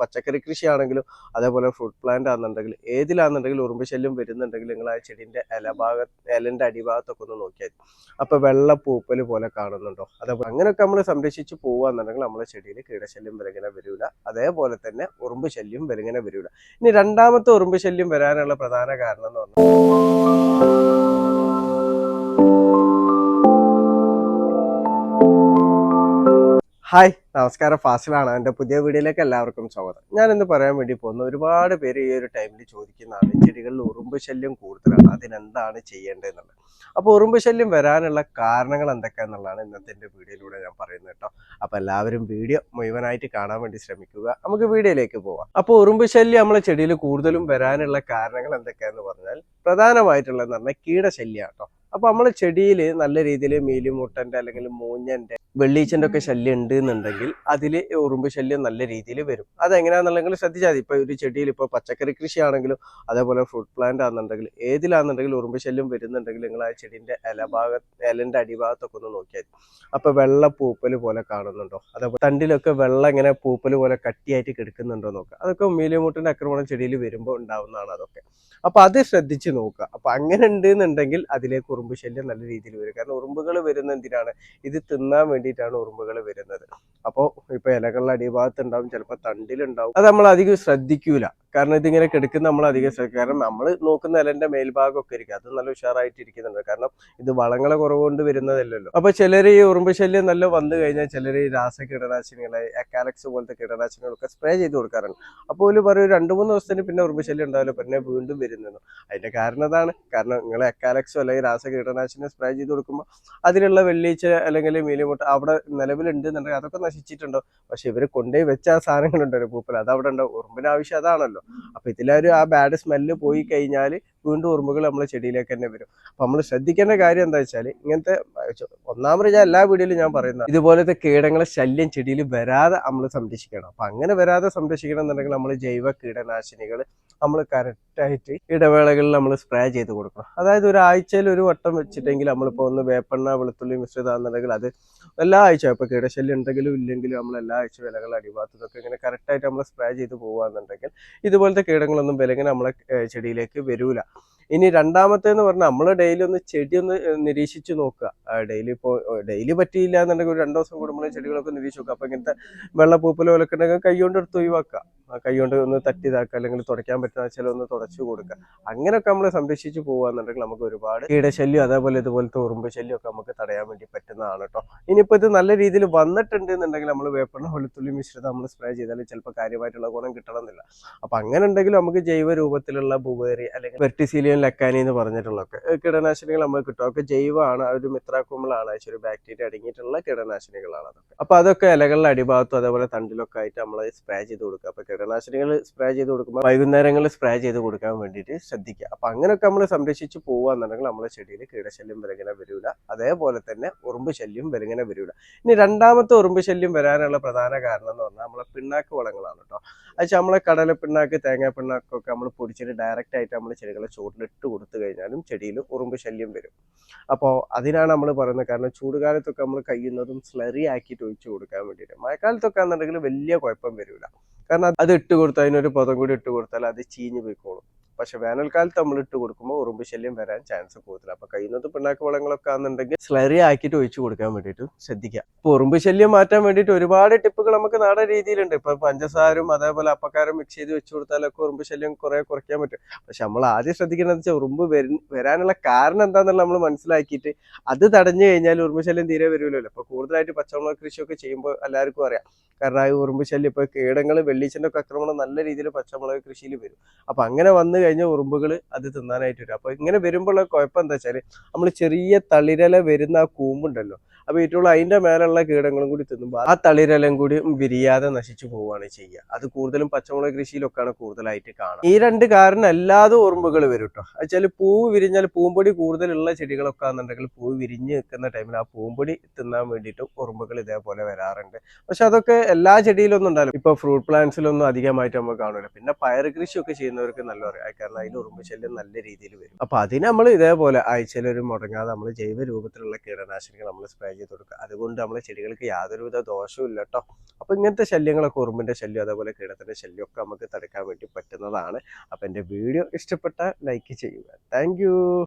പച്ചക്കറി കൃഷിയാണെങ്കിലും അതേപോലെ fruit plant ആണെന്നുണ്ടെങ്കിൽ ഏതിലാണെന്നുണ്ടെങ്കിൽ ഉറുമ്പ് ശല്യം വരുന്നുണ്ടെങ്കിൽ നിങ്ങൾ ആ ചെടിന്റെ ഇലഭാഗ ഇലന്റെ അടിഭാഗത്തൊക്കെ ഒന്ന് നോക്കിയാൽ അപ്പോൾ അപ്പൊ വെള്ള പൂപ്പൽ പോലെ കാണുന്നുണ്ടോ? അതേപോലെ അങ്ങനെയൊക്കെ നമ്മൾ സംരക്ഷിച്ച് പോവുകയെന്നുണ്ടെങ്കിൽ നമ്മളെ ചെടിയിൽ കീടശല്യം വരങ്ങനെ വരില്ല അതേപോലെ തന്നെ ഉറുമ്പ് ശല്യം വിലങ്ങനെ വരില്ല ഇനി രണ്ടാമത്തെ ഉറുമ്പ് ശല്യം വരാനുള്ള പ്രധാന കാരണം എന്ന് പറഞ്ഞാൽ ഹായ് നമസ്കാരം. ഫാസിലാണ്. എന്റെ പുതിയ വീഡിയോയിലേക്ക് എല്ലാവർക്കും സ്വാഗതം. ഞാൻ ഇന്ന് പറയാൻ വേണ്ടി പോകുന്ന ഒരുപാട് പേര് ഈ ഒരു ടൈമിൽ ചോദിക്കുന്നതാണ് ചെടികളിൽ ഉറുമ്പ് ശല്യം കൂടുതലാണ് അതിനെന്താണ് ചെയ്യേണ്ടതെന്നുള്ളത്. അപ്പോൾ ഉറുമ്പ് ശല്യം വരാനുള്ള കാരണങ്ങൾ എന്തൊക്കെയാണെന്നുള്ളതാണ് ഇന്നത്തെ എന്റെ വീഡിയോയിലൂടെ ഞാൻ പറയുന്നത് കേട്ടോ. അപ്പോൾ എല്ലാവരും വീഡിയോ മുഴുവനായിട്ട് കാണാൻ വേണ്ടി ശ്രമിക്കുക. നമുക്ക് വീഡിയോയിലേക്ക് പോവാം. അപ്പോൾ ഉറുമ്പ് ശല്യം നമ്മളെ ചെടിയിൽ കൂടുതലും വരാനുള്ള കാരണങ്ങൾ എന്തൊക്കെയാണെന്ന് പറഞ്ഞാൽ പ്രധാനമായിട്ടുള്ളതെന്ന് പറഞ്ഞാൽ കീടശല്യം കേട്ടോ. അപ്പൊ നമ്മൾ ചെടിയിൽ നല്ല രീതിയിൽ മീലിമുട്ടന്റെ അല്ലെങ്കിൽ മൂഞ്ഞന്റെ വെള്ളീച്ചന്റെ ഒക്കെ ശല്യം ഉണ്ട് എന്നുണ്ടെങ്കിൽ അതിൽ ഉറുമ്പ് ശല്യം നല്ല രീതിയിൽ വരും. അതെങ്ങനെയാണെന്നുണ്ടെങ്കിൽ ശ്രദ്ധിച്ചാൽ മതി. ഇപ്പൊ ഒരു ചെടിയിൽ ഇപ്പൊ പച്ചക്കറി കൃഷിയാണെങ്കിലും അതേപോലെ ഫ്രൂട്ട് പ്ലാന്റ് ആണെന്നുണ്ടെങ്കിൽ ഏതിലാണെന്നുണ്ടെങ്കിൽ ഉറുമ്പ് ശല്യം വരുന്നുണ്ടെങ്കിൽ നിങ്ങൾ ആ ചെടിന്റെ ഇലഭാഗ ഇലന്റെ അടിഭാഗത്തൊക്കെ ഒന്ന് നോക്കിയാൽ മതി. അപ്പൊ വെള്ള പൂപ്പൽ പോലെ കാണുന്നുണ്ടോ? അതേപോലെ തണ്ടിലൊക്കെ വെള്ളം ഇങ്ങനെ പൂപ്പൽ പോലെ കട്ടിയായിട്ട് കിടക്കുന്നുണ്ടോ നോക്കുക. അതൊക്കെ മീലിമുട്ടിന്റെ ആക്രമണം ചെടിയിൽ വരുമ്പോൾ ഉണ്ടാവുന്നതാണ് അതൊക്കെ. അപ്പൊ അത് ശ്രദ്ധിച്ച് നോക്കുക. അപ്പൊ അങ്ങനെ ഉണ്ട് എന്നുണ്ടെങ്കിൽ അതിലേക്ക് ഉറുമ്പ് ശല്യം നല്ല രീതിയിൽ വരും. കാരണം ഉറുമ്പുകൾ വരുന്ന എന്തിനാണ്? ഇത് തിന്നാൻ വേണ്ടിയിട്ടാണ് ഉറുമ്പുകൾ വരുന്നത്. അപ്പോൾ ഇപ്പോൾ ഇലകളുടെ അടിഭാഗത്ത് ഉണ്ടാവും ചിലപ്പോൾ തണ്ടിലുണ്ടാവും. അത് നമ്മൾ അധികം ശ്രദ്ധിക്കൂല. കാരണം ഇതിങ്ങനെ കിടക്കുന്ന നമ്മൾ അധികം ശ്രദ്ധിക്കും കാരണം നമ്മൾ നോക്കുന്ന ഇലന്റെ മേൽഭാഗമൊക്കെ ഇരിക്കും അത് നല്ല ഉഷാറായിട്ട് ഇരിക്കുന്നുണ്ട് കാരണം ഇത് വളങ്ങളെ കുറവുകൊണ്ട് വരുന്നതല്ലല്ലോ. അപ്പൊ ചിലർ ഈ ഉറുമ്പ് ശല്യം നല്ല വന്നു കഴിഞ്ഞാൽ ചിലർ ഈ രാസ കീടനാശിനികളെ അക്കാലക്സ് പോലത്തെ കീടനാശിനികളൊക്കെ സ്പ്രേ ചെയ്ത് കൊടുക്കാറുണ്ട്. അപ്പോൾ ഒരു പറയും രണ്ട് മൂന്ന് ദിവസത്തിന് പിന്നെ ഉറുമ്പ് ശല്യം ഉണ്ടാവില്ല. പിന്നെ വീണ്ടും വരുന്നു അതിന്റെ കാരണം അതാണ്. കാരണം നിങ്ങൾ അക്കാലക്സോ അല്ലെങ്കിൽ രാസ കീടനാശിനി സ്പ്രേ ചെയ്ത് കൊടുക്കുമ്പോൾ അതിലുള്ള വെള്ളീച്ച അല്ലെങ്കിൽ മീലിമുട്ട അവിടെ നിലവിലുണ്ട് എന്നുണ്ടെങ്കിൽ അതൊക്കെ നശിച്ചിട്ടുണ്ടോ പക്ഷെ ഇവർ കൊണ്ടുപോയി വെച്ച ആ സാധനങ്ങളുണ്ടല്ലോ പൂപ്പൽ അത് അവിടെ ഉണ്ടാവും. ഉറുമ്പിന് ആവശ്യം അതാണല്ലോ. അപ്പൊ ഇതിലൊരു ആ ബാഡ് സ്മെല്ല് പോയി കഴിഞ്ഞാൽ വീണ്ടും ഉറുമ്പുകൾ നമ്മളെ ചെടിയിലേക്ക് തന്നെ വരും. അപ്പൊ നമ്മൾ ശ്രദ്ധിക്കേണ്ട കാര്യം എന്താ വെച്ചാൽ ഇങ്ങനത്തെ ഒന്നാമത് ഞാൻ എല്ലാ വീഡിയോയിലും ഞാൻ പറയുന്നത് ഇതുപോലത്തെ കീടങ്ങളെ ശല്യം ചെടിയിൽ വരാതെ നമ്മൾ സംരക്ഷിക്കണം. അപ്പൊ അങ്ങനെ വരാതെ സംരക്ഷിക്കണം എന്നുണ്ടെങ്കിൽ നമ്മൾ ജൈവ കീടനാശിനികൾ നമ്മൾ കറക്റ്റായിട്ട് ഇടവേളകളിൽ നമ്മൾ സ്പ്രേ ചെയ്ത് കൊടുക്കണം. അതായത് ഒരാഴ്ചയിൽ ഒരു വട്ടം വെച്ചിട്ടെങ്കിൽ നമ്മളിപ്പോൾ ഒന്ന് വേപ്പെണ്ണ വെളുത്തുള്ളി മിശ്രിതാന്നുണ്ടെങ്കിൽ അത് എല്ലാ ആഴ്ചയും ഇപ്പോൾ കീടശല്യം ഉണ്ടെങ്കിലും ഇല്ലെങ്കിലും നമ്മൾ എല്ലാ ആഴ്ച വിലകൾ അടിഭാഗത്തൊക്കെ ഇങ്ങനെ കറക്റ്റായിട്ട് നമ്മൾ സ്പ്രേ ചെയ്ത് പോകുകയെന്നുണ്ടെങ്കിൽ ഇതുപോലത്തെ കീടങ്ങളൊന്നും വിലങ്ങനെ നമ്മളെ ചെടിയിലേക്ക് വരൂല. ഇനി രണ്ടാമത്തേന്ന് പറഞ്ഞാൽ നമ്മൾ ഡെയിലി ഒന്ന് ചെടി ഒന്ന് നിരീക്ഷിച്ച് നോക്കുക. ഡെയിലി ഇപ്പോൾ ഡെയിലി പറ്റിയില്ല എന്നുണ്ടെങ്കിൽ ഒരു രണ്ട് ദിവസം കൂടുമ്പോൾ ചെടികളൊക്കെ നിരീക്ഷിച്ച് നോക്കുക. അപ്പോൾ ഇങ്ങനത്തെ വെള്ളപ്പൂപ്പലോ ഒക്കെ ഉണ്ടെങ്കിൽ കൈകൊണ്ട് എടുത്ത് ഒഴിവാക്കുക. കൈകൊണ്ട് ഒന്ന് തട്ടിതാക്കുക അല്ലെങ്കിൽ തുടയ്ക്കാൻ പറ്റുന്ന വെച്ചാൽ ഒന്ന് തുടച്ചു കൊടുക്കുക. അങ്ങനെയൊക്കെ നമ്മൾ സംരക്ഷിച്ച് പോകുകയെന്നുണ്ടെങ്കിൽ നമുക്ക് ഒരുപാട് കീടശല്യം അതേപോലെ ഇതുപോലത്തെ ഉറുമ്പ് ശല്യം ഒക്കെ നമുക്ക് തടയാൻ വേണ്ടി പറ്റുന്നതാണ് കേട്ടോ. ഇനിയിപ്പോൾ ഇത് നല്ല രീതിയിൽ വന്നിട്ടുണ്ട് എന്നുണ്ടെങ്കിൽ നമ്മൾ വേപ്പണ്ണ വെളുത്തുള്ളി മിശ്രിതം നമ്മൾ സ്പ്രേ ചെയ്താൽ ചിലപ്പോൾ കാര്യമായിട്ടുള്ള ഗുണം കിട്ടണമെന്നില്ല. അപ്പം അങ്ങനെ ഉണ്ടെങ്കിൽ നമുക്ക് ജൈവ രൂപത്തിലുള്ള ബുവേറി അല്ലെങ്കിൽ വെർട്ടിസീലിയൻ ലക്കാനി എന്ന് പറഞ്ഞിട്ടുള്ളതൊക്കെ കീടനാശിനികൾ നമുക്ക് കിട്ടും. അതൊക്കെ ജൈവമാണ്. ഒരു മിത്രാക്കുമ്പളാണ് ഒരു ബാക്ടീരിയ അടങ്ങിയിട്ടുള്ള കീടനാശിനികളാണ് അതൊക്കെ. അപ്പൊ അതൊക്കെ ഇലകളുടെ അടിഭാഗത്തും അതേപോലെ തണ്ടിലൊക്കെ ആയിട്ട് നമ്മൾ സ്പ്രേ ചെയ്ത് കൊടുക്കുക. അപ്പൊ കീടനാശിനികൾ സ്പ്രേ ചെയ്ത് കൊടുക്കുമ്പോൾ വൈകുന്നേരങ്ങളിൽ സ്പ്രേ ചെയ്ത് കൊടുക്കാൻ വേണ്ടിയിട്ട് ശ്രദ്ധിക്കുക. അപ്പൊ അങ്ങനെയൊക്കെ നമ്മൾ സംരക്ഷിച്ച് പോകുകയെന്നുണ്ടെങ്കിൽ നമ്മുടെ ചെടിയിൽ കീടശല്യം വിലങ്ങനെ വരില്ല അതേപോലെ തന്നെ ഉറുമ്പ് ശല്യം വിലങ്ങനെ വരില്ല ഇനി രണ്ടാമത്തെ ഉറുമ്പ് ശല്യം വരാനുള്ള പ്രധാന കാരണം എന്ന് പറഞ്ഞാൽ നമ്മളെ പിണ്ണാക്ക് വളങ്ങളാണ് കേട്ടോ. അത് നമ്മളെ കടല പിണ്ണാക്ക് തേങ്ങാ പിണ്ണാക്കൊക്കെ നമ്മൾ പൊടിച്ചിട്ട് ഡയറക്റ്റ് ആയിട്ട് നമ്മൾ ചെടികളെ ചുവട്ടിൽ ഇട്ട് കൊടുത്തു കഴിഞ്ഞാലും ചെടിയിൽ ഉറുമ്പ് ശല്യം വരും. അപ്പോൾ അതിനാണ് നമ്മൾ പറയുന്നത്. കാരണം ചൂടുകാലത്തൊക്കെ നമ്മൾ കഴിയുന്നതും സ്ലറി ആക്കിയിട്ട് ഒഴിച്ചു കൊടുക്കാൻ വേണ്ടിയിട്ട്. മഴക്കാലത്തൊക്കെ ആണെന്നുണ്ടെങ്കിൽ വലിയ കുഴപ്പം വരില്ല കാരണം അത് ഇട്ട് കൊടുത്താൽ അതിനൊരു പദം കൂടി ഇട്ട് കൊടുത്താൽ അത് ചീഞ്ഞു പോയിക്കോളും. പക്ഷെ വേനൽക്കാലത്ത് നമ്മൾ ഇട്ട് കൊടുക്കുമ്പോൾ ഉറുമ്പ് ശല്യം വരാൻ ചാൻസ് കൂടുതലാണ് അപ്പൊ കഴിയുന്നത് പിണ്ണാക്ക് വളങ്ങളൊക്കെ ആണെന്നുണ്ടെങ്കിൽ സ്ലറി ആക്കിയിട്ട് ഒഴിച്ചു കൊടുക്കാൻ വേണ്ടിയിട്ട് ശ്രദ്ധിക്കുക. ഇപ്പൊ ഉറുമ്പ് ശല്യം മാറ്റാൻ വേണ്ടിയിട്ട് ഒരുപാട് ടിപ്പുകൾ നമുക്ക് നാടൻ രീതിയിലുണ്ട്. ഇപ്പൊ പഞ്ചസാരും അതേപോലെ അപ്പക്കാരും മിക്സ് ചെയ്ത് വെച്ച് കൊടുത്താലൊക്കെ ഉറുമ്പ് ശല്യം കുറെ കുറയ്ക്കാൻ പറ്റും. പക്ഷെ നമ്മൾ ആദ്യം ശ്രദ്ധിക്കേണ്ടത് വെച്ചാൽ ഉറുമ്പ് വരാനുള്ള കാരണം എന്താണെന്നുള്ള നമ്മൾ മനസ്സിലാക്കിയിട്ട് അത് തടഞ്ഞു കഴിഞ്ഞാൽ ഉറുമ്പ് ശല്യം തീരെ വരുമല്ലോ അപ്പൊ കൂടുതലായിട്ട് പച്ചമുളക് കൃഷിയൊക്കെ ചെയ്യുമ്പോൾ എല്ലാവർക്കും അറിയാം. കാരണം ആ ഉറുമ്പ് ശല്യം ഇപ്പൊ കീടങ്ങൾ വെള്ളീച്ചന്റെ ഒക്കെ ആക്രമണം നല്ല രീതിയിൽ പച്ചമുളക് കൃഷിയിൽ വരും. അപ്പൊ അങ്ങനെ വന്നു കഴിഞ്ഞാൽ ഉറുമ്പുകൾ അത് തിന്നാനായിട്ട് വരും. അപ്പൊ ഇങ്ങനെ വരുമ്പോഴുള്ള കുഴപ്പം എന്താ വെച്ചാൽ നമ്മൾ ചെറിയ തളിരല വരുന്ന ആ കൂമ്പുണ്ടല്ലോ അപ്പൊ ഏറ്റവും അതിന്റെ മേലുള്ള കീടങ്ങളും കൂടി തിന്നുമ്പോൾ ആ തളിരലം കൂടി വിരിയാതെ നശിച്ചു പോവുകയാണ് ചെയ്യുക. അത് കൂടുതലും പച്ചമുളക് കൃഷിയിലൊക്കെയാണ് കൂടുതലായിട്ട് കാണുക. ഈ രണ്ട് കാരണം അല്ലാതെ ഓർമ്മകൾ വരും കേട്ടോ. വെച്ചാൽ പൂവ് വിരിഞ്ഞാൽ പൂമ്പൊടി കൂടുതലുള്ള ചെടികളൊക്കെ ആണെന്നുണ്ടെങ്കിൽ പൂവ് വിരിഞ്ഞ് നിൽക്കുന്ന ടൈമിൽ ആ പൂമ്പൊടി തിന്നാൻ വേണ്ടിയിട്ട് ഉറുമ്പുകൾ ഇതേപോലെ വരാറുണ്ട്. പക്ഷെ അതൊക്കെ എല്ലാ ചെടിയിലൊന്നും ഉണ്ടാവില്ല. ഇപ്പൊ ഫ്രൂട്ട് പ്ലാന്റ്സിലൊന്നും അധികമായിട്ട് നമുക്ക് കാണില്ല പിന്നെ പയർ കൃഷിയൊക്കെ ചെയ്യുന്നവർക്ക് നല്ല അറിയാം കാരണം അതിൽ ഉറുമ്പ് ശല്യം നല്ല രീതിയിൽ വരും. അപ്പൊ അതിന് നമ്മൾ ഇതേപോലെ ആഴ്ചയിൽ ഒരു മുടങ്ങാതെ നമ്മൾ ജൈവ രൂപത്തിലുള്ള കീടനാശിനികൾ നമ്മൾ സ്പ്രേ ചെയ്ത് കൊടുക്കുക അതുകൊണ്ട് നമ്മളെ ചെടികൾക്ക് യാതൊരുവിധ ദോഷവും ഇല്ല കേട്ടോ അപ്പോൾ ഇങ്ങനത്തെ ശല്യങ്ങളൊക്കെ ഉറുമ്പിന്റെ ശല്യം അതേപോലെ കീടത്തിന്റെ ശല്യമൊക്കെ നമുക്ക് തടുക്കാൻ വേണ്ടി പറ്റുന്നതാണ്. അപ്പോൾ എന്റെ വീഡിയോ ഇഷ്ടപ്പെട്ട ലൈക്ക് ചെയ്യുക. താങ്ക്